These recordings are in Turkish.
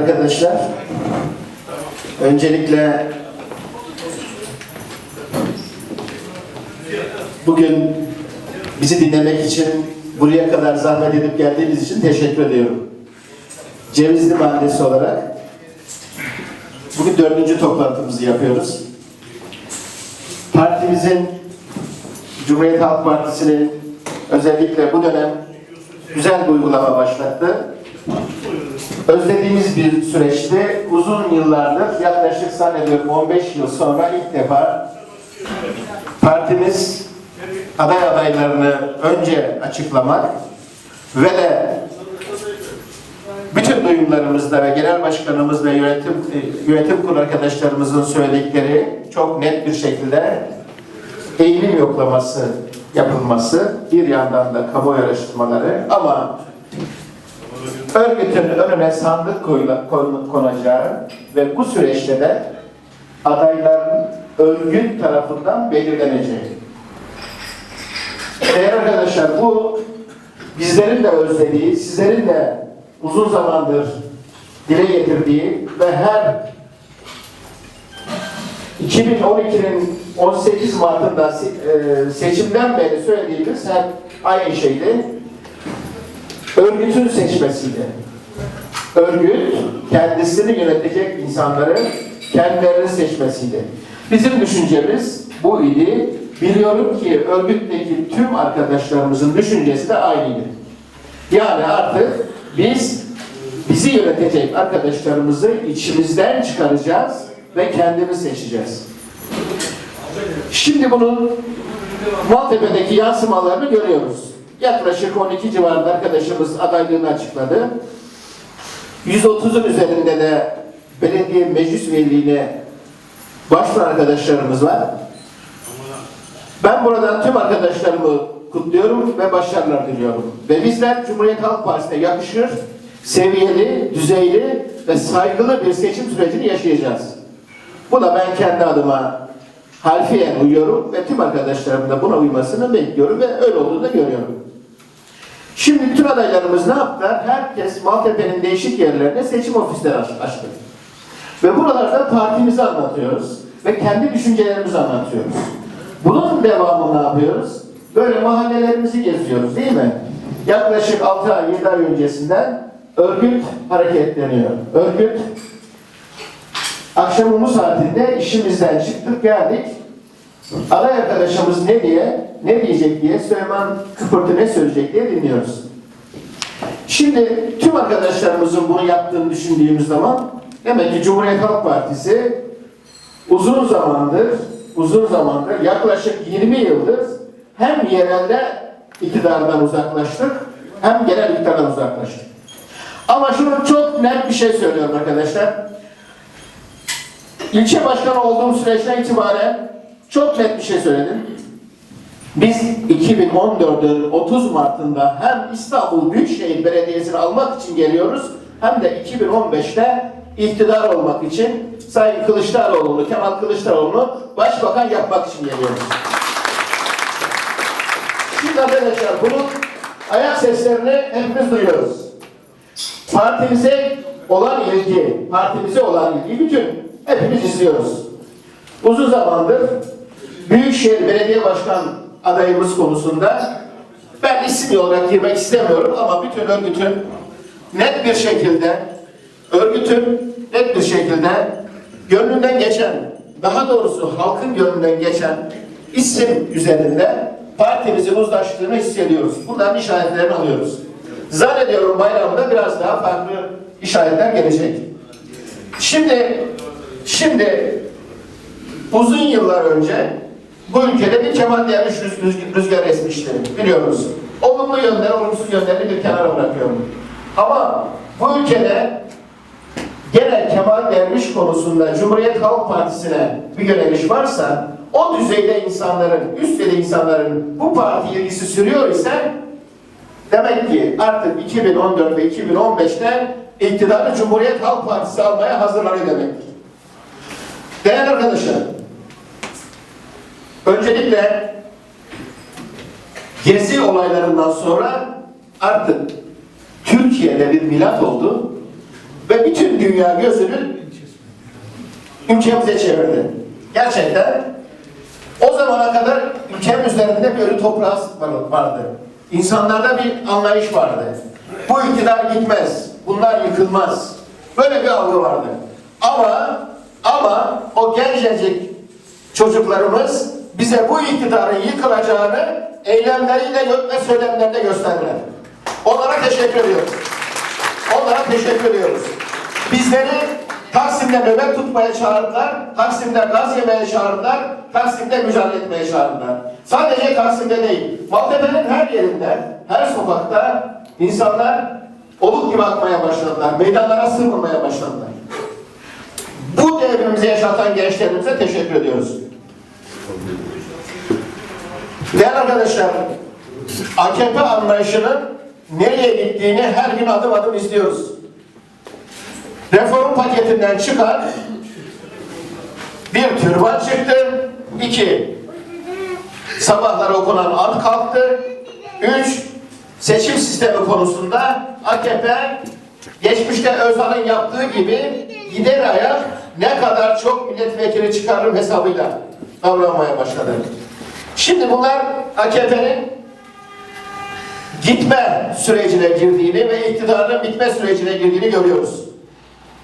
Arkadaşlar, öncelikle bugün bizi dinlemek için buraya kadar zahmet edip geldiğiniz için teşekkür ediyorum. Cevizli Mahallesi olarak bugün dördüncü toplantımızı yapıyoruz. Partimizin, Cumhuriyet Halk Partisi'nin özellikle bu dönem güzel bir uygulama başlattı özlediğimiz bir süreçte uzun yıllardır yaklaşık zannediyorum 15 yıl sonra ilk defa partimiz aday adaylarını önce açıklamak ve de bütün duyumlarımızda ve genel başkanımız ve yönetim e, yönetim kurulu arkadaşlarımızın söyledikleri çok net bir şekilde eğilim yoklaması yapılması bir yandan da kamuoyu araştırmaları ama örgütün önüne sandık konacağı ve bu süreçte de adayların örgüt tarafından belirleneceği. Değerli arkadaşlar bu bizlerin de özlediği, sizlerin de uzun zamandır dile getirdiği ve her 2012'nin 18 Mart'ında e, seçimden beri söylediğimiz hep aynı şeydi örgütün seçmesiydi. Örgüt kendisini yönetecek insanları kendilerini seçmesiydi. Bizim düşüncemiz bu idi. Biliyorum ki örgütteki tüm arkadaşlarımızın düşüncesi de aynıydı. Yani artık biz bizi yönetecek arkadaşlarımızı içimizden çıkaracağız ve kendimiz seçeceğiz. Şimdi bunun Maltepe'deki yansımalarını görüyoruz. Yaklaşık 12 civarında arkadaşımız adaylığını açıkladı. 130'un üzerinde de belediye meclis üyeliğine başvuran arkadaşlarımız var. Ben buradan tüm arkadaşlarımı kutluyorum ve başarılar diliyorum. Ve bizler Cumhuriyet Halk Partisi'ne yakışır, seviyeli, düzeyli ve saygılı bir seçim sürecini yaşayacağız. Buna ben kendi adıma harfiyen uyuyorum ve tüm arkadaşlarımın da buna uymasını bekliyorum ve öyle olduğunu da görüyorum. Şimdi bütün adaylarımız ne yaptılar? Herkes Maltepe'nin değişik yerlerine seçim ofisleri aç- açtı. Ve buralarda partimizi anlatıyoruz ve kendi düşüncelerimizi anlatıyoruz. Bunun devamı ne yapıyoruz? Böyle mahallelerimizi geziyoruz değil mi? Yaklaşık 6 ay, 7 ay öncesinden örgüt hareketleniyor. Örgüt akşamın bu saatinde işimizden çıktık geldik. Aday arkadaşımız ne diye, ne diyecek diye, Süleyman Kıpırtı ne söyleyecek diye dinliyoruz. Şimdi tüm arkadaşlarımızın bunu yaptığını düşündüğümüz zaman demek ki Cumhuriyet Halk Partisi uzun zamandır, uzun zamandır yaklaşık 20 yıldır hem yerelde iktidardan uzaklaştık hem genel iktidardan uzaklaştık. Ama şunu çok net bir şey söylüyorum arkadaşlar. İlçe başkanı olduğum süreçten itibaren çok net bir şey söyledim. Biz 2014'ün 30 Mart'ında hem İstanbul Büyükşehir Belediyesi'ni almak için geliyoruz hem de 2015'te iktidar olmak için Sayın Kılıçdaroğlu'nu, Kemal Kılıçdaroğlu'nu başbakan yapmak için geliyoruz. Şimdi arkadaşlar bunun ayak seslerini hepimiz duyuyoruz. Partimize olan ilgi, partimize olan ilgi bütün hepimiz izliyoruz. Uzun zamandır Büyükşehir Belediye Başkan adayımız konusunda ben isim olarak girmek istemiyorum ama bütün örgütün net bir şekilde örgütün net bir şekilde gönlünden geçen daha doğrusu halkın gönlünden geçen isim üzerinde partimizin uzlaştığını hissediyoruz. Buradan işaretlerini alıyoruz. Zannediyorum bayramda biraz daha farklı işaretler gelecek. Şimdi şimdi uzun yıllar önce bu ülkede bir Kemal Derviş rüz- rüz- rüzgar esmişti biliyoruz. Olumlu yönleri, olumsuz yönlerini bir kenara bırakıyorum. Ama bu ülkede gene Kemal Derviş konusunda Cumhuriyet Halk Partisi'ne bir yöneliş varsa o düzeyde insanların, üst düzeyde insanların bu parti ilgisi sürüyor ise demek ki artık 2014 ve 2015'te iktidarı Cumhuriyet Halk Partisi almaya hazırlanıyor demektir. Değerli arkadaşlar, öncelikle Gezi olaylarından sonra artık Türkiye'de bir milat oldu ve bütün dünya gözünü ülkemize çevirdi. Gerçekten o zamana kadar ülkenin üzerinde ölü toprağı vardı. İnsanlarda bir anlayış vardı. Bu iktidar gitmez, bunlar yıkılmaz. Böyle bir algı vardı. Ama ama o gencecik çocuklarımız bize bu iktidarın yıkılacağını eylemleriyle ve söylemleriyle gösterdiler. Onlara teşekkür ediyoruz. Onlara teşekkür ediyoruz. Bizleri Taksim'de nöbet tutmaya çağırdılar, Taksim'de gaz yemeye çağırdılar, Taksim'de mücadele etmeye çağırdılar. Sadece Taksim'de değil, Maltepe'nin her yerinde, her sokakta insanlar oluk gibi akmaya başladılar, meydanlara sığmamaya başladılar. Bu devrimizi yaşatan gençlerimize teşekkür ediyoruz. Değerli arkadaşlar, AKP anlayışının nereye gittiğini her gün adım adım izliyoruz. Reform paketinden çıkan bir türban çıktı, iki sabahlar okunan ant kalktı, üç seçim sistemi konusunda AKP geçmişte Özal'ın yaptığı gibi gider ayak ne kadar çok milletvekili çıkarırım hesabıyla davranmaya başladı. Şimdi bunlar AKP'nin gitme sürecine girdiğini ve iktidarın bitme sürecine girdiğini görüyoruz.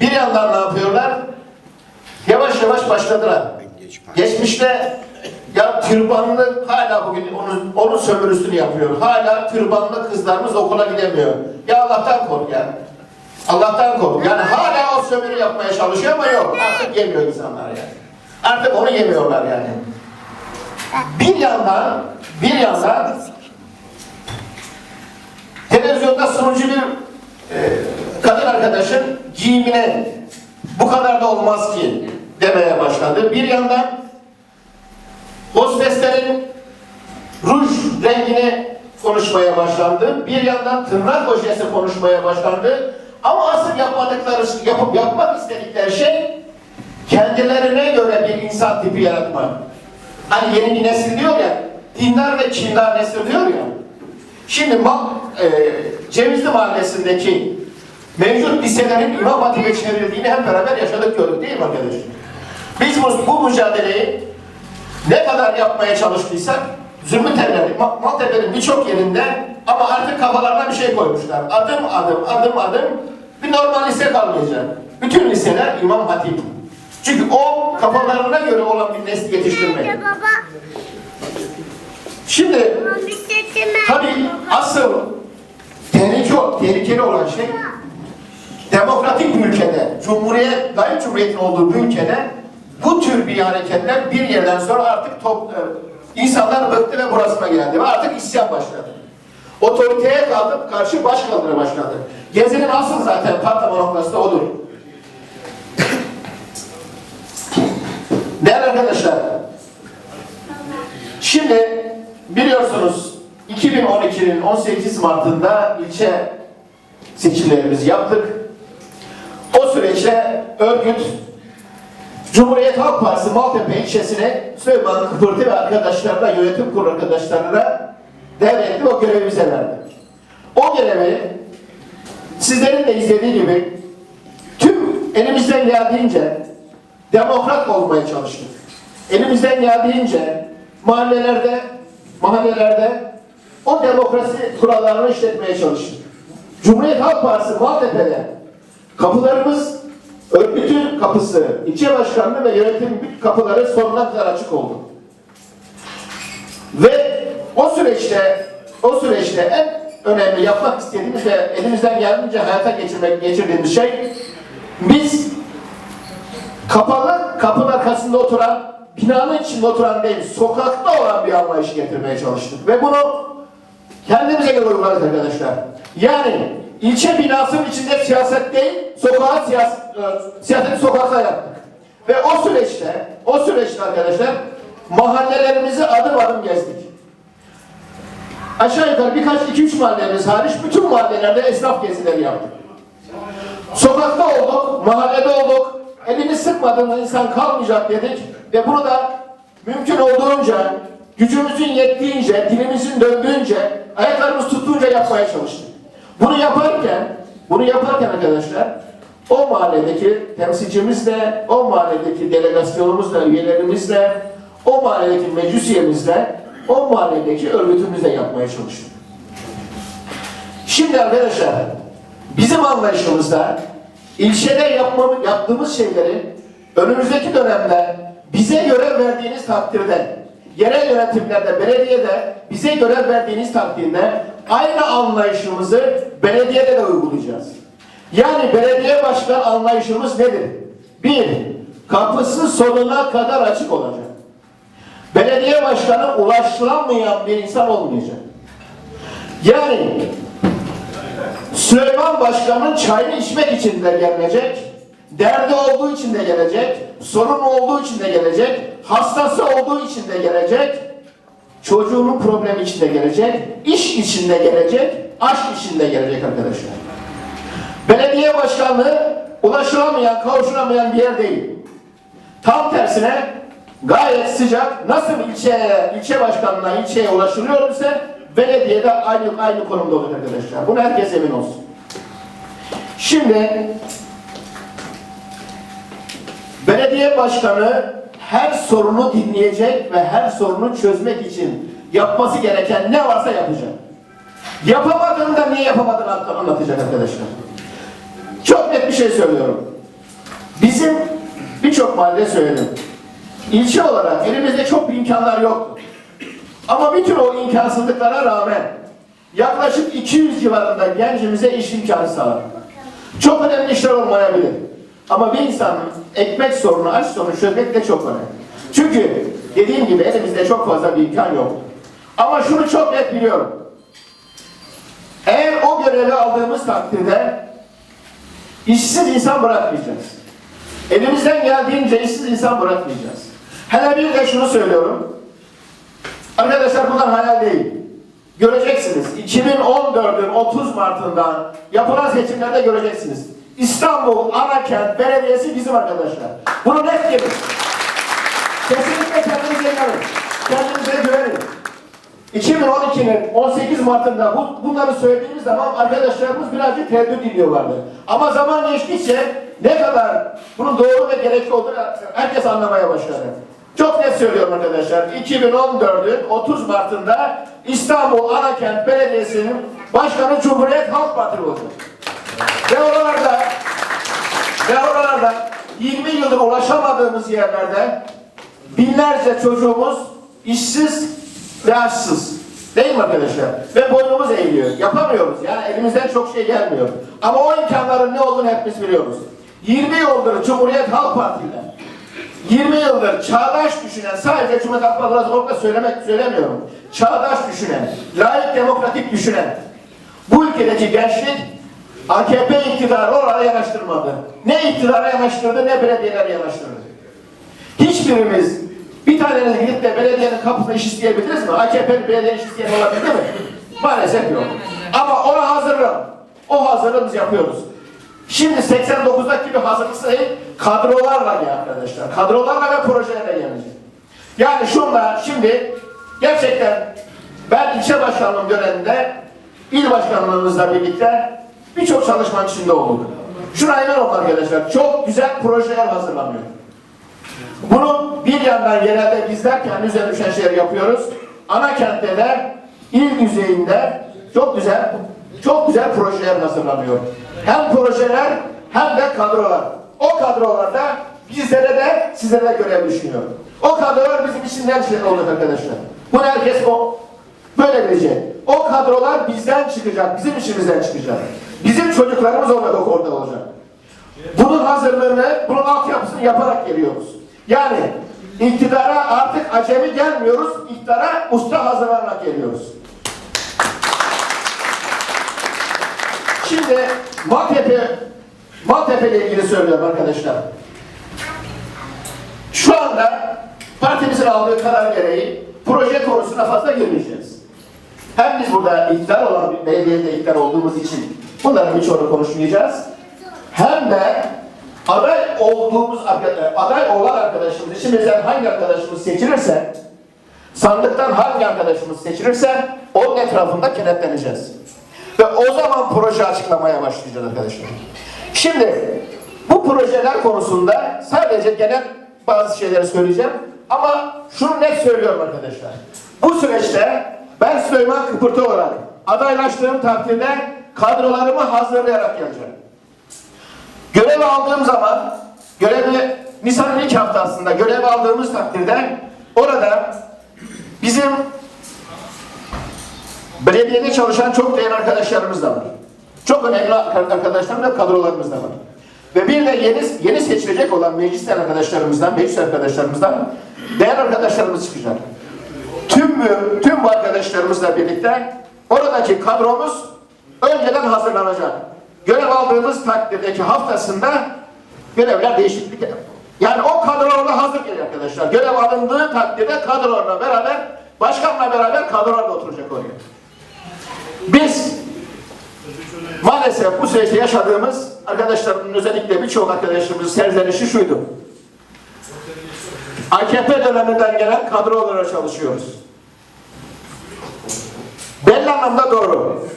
Bir yandan ne yapıyorlar? Yavaş yavaş başladılar. Geçmişte ya türbanlı hala bugün onun, onun sömürüsünü yapıyor. Hala türbanlı kızlarımız okula gidemiyor. Ya Allah'tan kork ya. Allah'tan kork. Yani hala o sömürü yapmaya çalışıyor ama yok. Artık yemiyor insanlar yani. Artık onu yemiyorlar yani. Bir yandan, bir yandan televizyonda sunucu bir e, kadın arkadaşın giyimine bu kadar da olmaz ki demeye başladı. Bir yandan hosteslerin ruj rengini konuşmaya başlandı. Bir yandan tırnak ojesi konuşmaya başlandı. Ama asıl yapmadıkları, yapıp yapmak istedikleri şey kendilerine göre bir insan tipi yaratmak. Hani yeni bir nesil diyor ya, dindar ve kindar nesil diyor ya. Şimdi e, Cevizli Mahallesi'ndeki mevcut liselerin İmam Hatip'e çevrildiğini hep beraber yaşadık gördük değil mi arkadaşlar? Biz bu, bu mücadeleyi ne kadar yapmaya çalıştıysak Zümrüt Evleri, Ma- Maltepe'nin birçok yerinde ama artık kafalarına bir şey koymuşlar. Adım adım, adım adım bir normal lise kalmayacak. Bütün liseler İmam Hatip. Çünkü o kafalarına göre olan bir nesli yetiştirmek. Şimdi. Tabii asıl tehlike, tehlikeli olan şey demokratik bir ülkede, cumhuriyet, layık cumhuriyetin olduğu bir ülkede bu tür bir hareketler bir yerden sonra artık top, e, insanlar bıktı ve burasına geldi ve artık isyan başladı. Otoriteye kalkıp karşı baş kaldırmaya başladı. Gezi'nin asıl zaten patlama noktası da odur. Değerli arkadaşlar, Şimdi biliyorsunuz 2012'nin 18 Mart'ında ilçe seçimlerimizi yaptık. O süreçte örgüt Cumhuriyet Halk Partisi Maltepe ilçesine Süleyman Kıpırtı ve arkadaşlarına, yönetim kurulu arkadaşlarına devretti o görevi bize verdi. O görevi sizlerin de izlediği gibi tüm elimizden geldiğince demokrat olmaya çalıştık. Elimizden geldiğince mahallelerde mahallelerde o demokrasi kurallarını işletmeye çalıştık. Cumhuriyet Halk Partisi Maltepe'de kapılarımız örgütün kapısı, ilçe başkanlığı ve yönetim kapıları sonuna kadar açık oldu. Ve o süreçte o süreçte en önemli yapmak istediğimiz ve elimizden geldiğince hayata geçirmek geçirdiğimiz şey biz kapalı kapının arkasında oturan binanın içinde oturan değil sokakta olan bir anlayışı getirmeye çalıştık ve bunu kendimize göre uyguladık arkadaşlar. Yani ilçe binasının içinde siyaset değil sokağa siyas e, siyaseti sokakta yaptık. Ve o süreçte o süreçte arkadaşlar mahallelerimizi adım adım gezdik. Aşağı yukarı birkaç iki üç mahallemiz hariç bütün mahallelerde esnaf gezileri yaptık. Sokakta olduk, mahallede olduk. Elini sıkmadığımız insan kalmayacak dedik ve bunu da mümkün olduğunca, gücümüzün yettiğince, dilimizin döndüğünce, ayaklarımız tuttuğunca yapmaya çalıştık. Bunu yaparken, bunu yaparken arkadaşlar o mahalledeki temsilcimizle, o mahalledeki delegasyonumuzla, üyelerimizle, o mahalledeki meclis üyemizle, o mahalledeki örgütümüzle yapmaya çalıştık. Şimdi arkadaşlar, bizim anlayışımızda ilçede yapmamı, yaptığımız şeyleri önümüzdeki dönemde bize görev verdiğiniz takdirde, yerel yönetimlerde, belediyede bize görev verdiğiniz takdirde aynı anlayışımızı belediyede de uygulayacağız. Yani belediye başkan anlayışımız nedir? Bir, kapısı sonuna kadar açık olacak. Belediye başkanı ulaşılamayan bir insan olmayacak. Yani Süleyman Başkan'ın çayını içmek için de gelecek, derdi olduğu için de gelecek, sorun olduğu için de gelecek, hastası olduğu için de gelecek, çocuğunun problemi için de gelecek, iş için de gelecek, aşk için de gelecek arkadaşlar. Belediye başkanlığı ulaşılamayan, kavuşulamayan bir yer değil. Tam tersine gayet sıcak, nasıl ilçeye, ilçe başkanlığına, ilçeye ulaşılıyor ise belediyede aynı aynı konumda olur arkadaşlar. Buna herkes emin olsun. Şimdi belediye başkanı her sorunu dinleyecek ve her sorunu çözmek için yapması gereken ne varsa yapacak. Yapamadığında niye yapamadığını anlatacak arkadaşlar. Çok net bir şey söylüyorum. Bizim birçok mahallede söyledim. İlçe olarak elimizde çok imkanlar yoktu. Ama bütün o imkansızlıklara rağmen yaklaşık 200 civarında gencimize iş imkanı sağladık. Çok önemli işler olmayabilir. Ama bir insanın ekmek sorunu, aç sorunu çözmek de çok önemli. Çünkü dediğim gibi elimizde çok fazla bir imkan yok. Ama şunu çok net biliyorum. Eğer o görevi aldığımız takdirde işsiz insan bırakmayacağız. Elimizden geldiğince işsiz insan bırakmayacağız. Hele bir de şunu söylüyorum. Arkadaşlar bunlar hayal değil. Göreceksiniz. 2014'ün 30 Mart'ında yapılan seçimlerde göreceksiniz. İstanbul Anakent Belediyesi bizim arkadaşlar. Bunu net gelin. Kesinlikle kendinize inanın. Kendinize güvenin. 2012'nin 18 Mart'ında bu, bunları söylediğimiz zaman arkadaşlarımız birazcık tereddüt ediyorlardı. Ama zaman geçtikçe ne kadar bunun doğru ve gerekli olduğunu herkes anlamaya başladı. Çok net söylüyorum arkadaşlar. 2014'ün 30 Mart'ında İstanbul Anakent Belediyesi'nin başkanı Cumhuriyet Halk Partili oldu. Ve oralarda ve oralarda 20 yıldır ulaşamadığımız yerlerde binlerce çocuğumuz işsiz ve açsız. Değil mi arkadaşlar? Ve boynumuz eğiliyor. Yapamıyoruz. Yani elimizden çok şey gelmiyor. Ama o imkanların ne olduğunu hepimiz biliyoruz. 20 yıldır Cumhuriyet Halk Partisi'yle 20 yıldır çağdaş düşünen, sadece Cumhuriyet Halk Partisi olarak da söylemek söylemiyorum. Çağdaş düşünen, layık demokratik düşünen, bu ülkedeki gençlik AKP iktidarı oraya yanaştırmadı. Ne iktidara yanaştırdı ne belediyeler yanaştırdı. Hiçbirimiz bir taneniz gidip de belediyenin kapısına iş isteyebiliriz mi? AKP'nin belediye iş isteyen olabilir mi? Maalesef yok. Ama ona hazırım. O hazırlığı biz yapıyoruz. Şimdi 89'daki gibi hazırlık değil, kadrolarla gel arkadaşlar. Kadrolarla ve projelerle gelecek. Yani şunla şimdi gerçekten ben ilçe başkanlığım döneminde il başkanlığımızla birlikte birçok çalışmanın içinde olduk. Şuna emin olun arkadaşlar. Çok güzel projeler hazırlanıyor. Bunu bir yandan yerelde bizler kendi üzerine düşen şeyler yapıyoruz. Ana kentte de il düzeyinde çok güzel çok güzel projeler hazırlanıyor. Hem projeler hem de kadrolar. O kadrolarda bizlere de sizlere de görev düşüyor. O kadrolar bizim için her şey olacak arkadaşlar. Bunu herkes o böyle bilecek. O kadrolar bizden çıkacak, bizim işimizden çıkacak. Bizim çocuklarımız orada orada olacak. Bunun hazırlığını, bunun altyapısını yaparak geliyoruz. Yani iktidara artık acemi gelmiyoruz, iktidara usta hazırlanarak geliyoruz. Şimdi Maltepe, Maltepe ile ilgili söylüyorum arkadaşlar. Şu anda partimizin aldığı karar gereği proje konusuna fazla girmeyeceğiz. Hem biz burada iktidar olan bir belediyede iktidar olduğumuz için bunların birçoğunu konuşmayacağız. Hem de aday olduğumuz aday olan arkadaşımız için mesela hangi arkadaşımız seçilirse sandıktan hangi arkadaşımız seçilirse onun etrafında kenetleneceğiz. Ve o zaman proje açıklamaya başlayacağız arkadaşlar. Şimdi Bu projeler konusunda sadece genel bazı şeyleri söyleyeceğim. Ama şunu net söylüyorum arkadaşlar. Bu süreçte ben Süleyman Kıpırtı olarak adaylaştığım takdirde kadrolarımı hazırlayarak geleceğim. Görev aldığım zaman, görevi Nisan'ın ilk haftasında görev aldığımız takdirde orada bizim belediyede çalışan çok değerli arkadaşlarımız da var. Çok önemli arkadaşlarım da kadrolarımız da var. Ve bir de yeni, yeni seçilecek olan meclisten arkadaşlarımızdan, meclis arkadaşlarımızdan değerli arkadaşlarımız çıkacak. Tüm, tüm bu arkadaşlarımızla birlikte oradaki kadromuz önceden hazırlanacak. Görev aldığımız takdirdeki haftasında görevler değişiklik Yani o kadrolarla hazır geliyor arkadaşlar. Görev alındığı takdirde kadrolarla beraber, başkanla beraber kadrolarla oturacak oraya. Biz maalesef bu süreçte yaşadığımız arkadaşlarımın özellikle birçok arkadaşımızın serzenişi şuydu. AKP döneminden gelen kadro olarak çalışıyoruz. Belli anlamda doğru.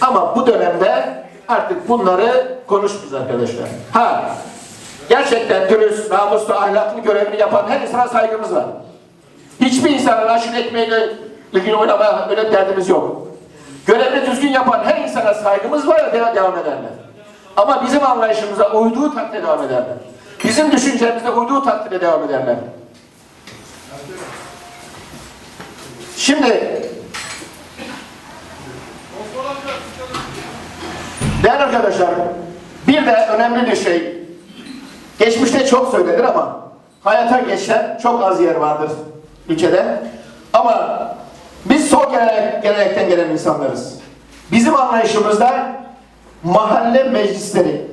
Ama bu dönemde artık bunları konuşmuyoruz arkadaşlar. Ha, gerçekten dürüst, namuslu, ahlaklı görevini yapan her insana saygımız var. Hiçbir insanın aşırı ekmeğiyle ilgili oynamaya öyle derdimiz yok. Görevini düzgün yapan her insana saygımız var devam- devam ederler. Ama bizim anlayışımıza uyduğu takdirde devam ederler. Bizim düşüncemize uyduğu takdirde devam ederler. Şimdi Değerli arkadaşlar, bir de önemli bir şey. Geçmişte çok söylenir ama hayata geçen çok az yer vardır ülkede. Ama biz sol gelenek, gelenekten gelen insanlarız. Bizim anlayışımızda mahalle meclisleri.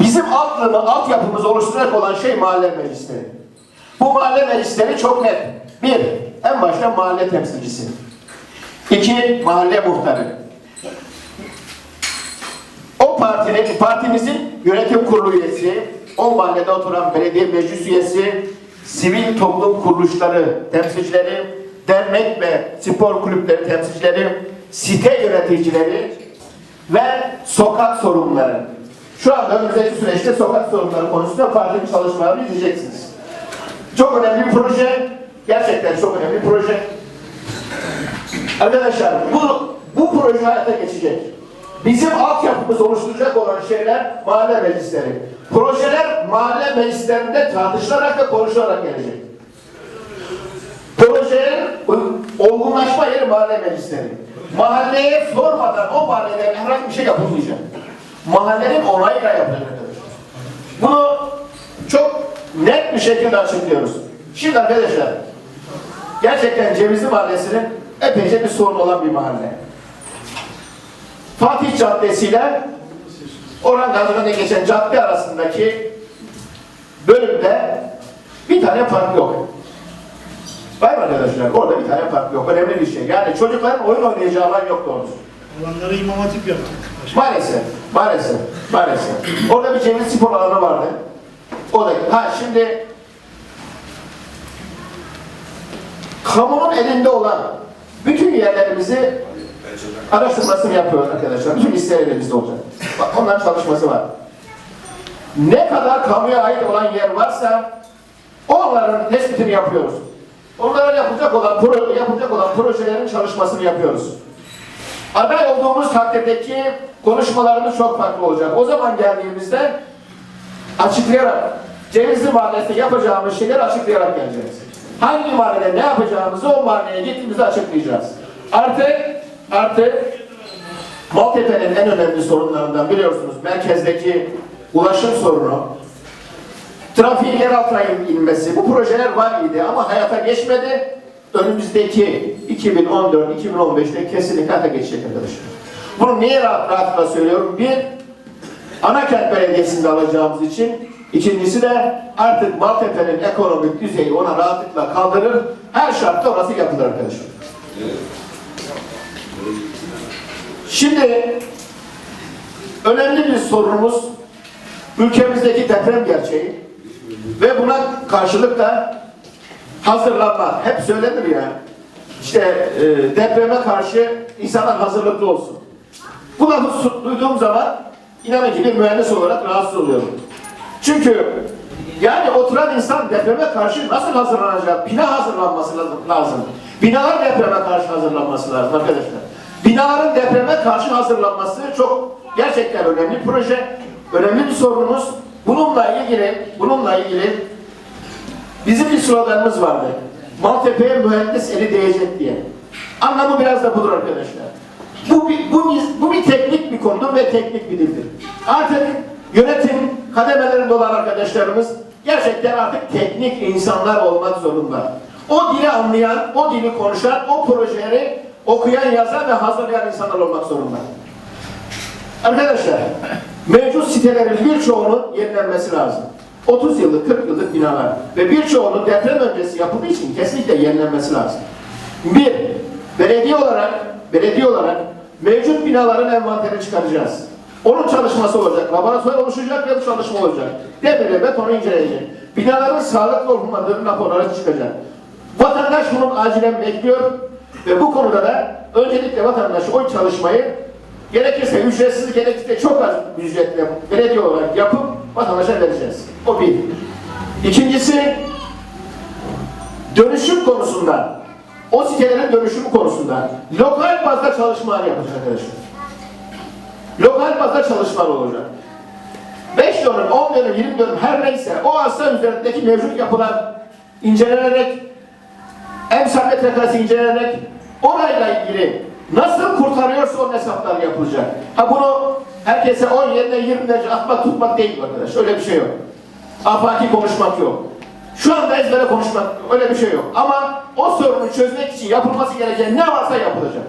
Bizim altyapı, altyapımızı oluşturacak olan şey mahalle meclisleri. Bu mahalle meclisleri çok net. Bir, en başta mahalle temsilcisi. İki, mahalle muhtarı. O partinin, partimizin yönetim kurulu üyesi, o mahallede oturan belediye meclis üyesi, sivil toplum kuruluşları temsilcileri, dernek ve spor kulüpleri temsilcileri, site yöneticileri ve sokak sorunları. Şu anda önümüzdeki süreçte sokak sorunları konusunda partinin çalışmalarını izleyeceksiniz. Çok önemli bir proje, gerçekten çok önemli bir proje. Arkadaşlar bu, bu proje hayata geçecek. Bizim altyapımız oluşturacak olan şeyler mahalle meclisleri. Projeler mahalle meclislerinde tartışılarak ve konuşularak gelecek. Projelerin olgunlaşma yeri mahalle meclisleri. Mahalleye sormadan o mahallede herhangi bir şey yapılmayacak. Mahallenin onayıyla yapılacak arkadaşlar. Bunu çok net bir şekilde açıklıyoruz. Şimdi arkadaşlar, gerçekten Cevizli Mahallesi'nin epeyce bir sorun olan bir mahalle. Fatih Caddesi ile Orhan Gazi'ne geçen cadde arasındaki bölümde bir tane park yok. Var mı arkadaşlar? Orada bir tane park yok. Önemli bir şey. Yani çocukların oyun oynayacağı alan yok doğrusu. Olanları imam hatip yaptık. Maalesef, maalesef, maalesef. Orada bir ceviz spor alanı vardı. O da, ha şimdi kamunun elinde olan bütün yerlerimizi araştırmasını yapıyor arkadaşlar. Bütün listeler olacak. Bak onların çalışması var. Ne kadar kamuya ait olan yer varsa onların tespitini yapıyoruz. Onlara yapılacak olan pro- yapılacak olan projelerin çalışmasını yapıyoruz. Aday olduğumuz takdirdeki konuşmalarımız çok farklı olacak. O zaman geldiğimizde açıklayarak, Cevizli Mahallesi'nde yapacağımız şeyler açıklayarak geleceğiz. Hangi mahallede ne yapacağımızı o mahalleye gittiğimizde açıklayacağız. Artık, artık Maltepe'nin en önemli sorunlarından biliyorsunuz merkezdeki ulaşım sorunu, trafiğin yer altına in- inmesi, bu projeler var idi ama hayata geçmedi. Önümüzdeki 2014-2015'te kesinlikle hayata geçecek arkadaşlar. Bunu niye rahat, rahatlıkla söylüyorum? Bir, Anakent Belediyesi'nde alacağımız için, ikincisi de artık Maltepe'nin ekonomik düzeyi ona rahatlıkla kaldırır, her şartta orası yapılır arkadaşlar. Şimdi önemli bir sorunumuz ülkemizdeki deprem gerçeği ve buna karşılık da hazırlanma. Hep söylenir ya. İşte e, depreme karşı insanlar hazırlıklı olsun. Bu lafı duyduğum zaman inanın ki bir mühendis olarak rahatsız oluyorum. Çünkü yani oturan insan depreme karşı nasıl hazırlanacak? Bina hazırlanması lazım. Binalar depreme karşı hazırlanması lazım arkadaşlar. Binaların depreme karşı hazırlanması çok gerçekten önemli proje, önemli bir sorunumuz. Bununla ilgili, bununla ilgili bizim bir sloganımız vardı. Maltepe'ye mühendis eli değecek diye. Anlamı biraz da budur arkadaşlar. Bu bir, bu, bu bir teknik bir konudur ve teknik bir dildir. Artık yönetim kademelerinde olan arkadaşlarımız gerçekten artık teknik insanlar olmak zorunda. O dili anlayan, o dili konuşan, o projeleri okuyan, yazan ve hazırlayan insanlar olmak zorunda. Arkadaşlar, mevcut sitelerin birçoğunun yenilenmesi lazım. 30 yıllık, 40 yıllık binalar ve birçoğunun deprem öncesi yapıldığı için kesinlikle yenilenmesi lazım. Bir, belediye olarak, belediye olarak mevcut binaların envanterini çıkaracağız. Onun çalışması olacak, laboratuvar oluşacak ve bu çalışma olacak. Demiri, betonu inceleyecek. Binaların sağlıklı olup olmadığının raporları çıkacak. Vatandaş bunu acilen bekliyor ve bu konuda da öncelikle vatandaş o çalışmayı gerekirse ücretsiz, gerekirse çok az ücretle belediye olarak yapıp vatandaşa vereceğiz. O bir. İkincisi, dönüşüm konusunda, o sitelerin dönüşümü konusunda lokal bazda çalışmalar yapacağız arkadaşlar. Lokal bazda çalışmalar olacak. 5 dönüm, 10 dönüm, 20 dönüm her neyse o arsa üzerindeki mevcut yapılar incelenerek emsal metrekaresi incelenerek orayla ilgili nasıl kurtarıyorsa onun hesapları yapılacak. Ha bunu herkese 10 yerine 20 derece atmak tutmak değil arkadaş. Öyle bir şey yok. Afaki konuşmak yok. Şu anda ezbere konuşmak öyle bir şey yok. Ama o sorunu çözmek için yapılması gereken ne varsa yapılacak.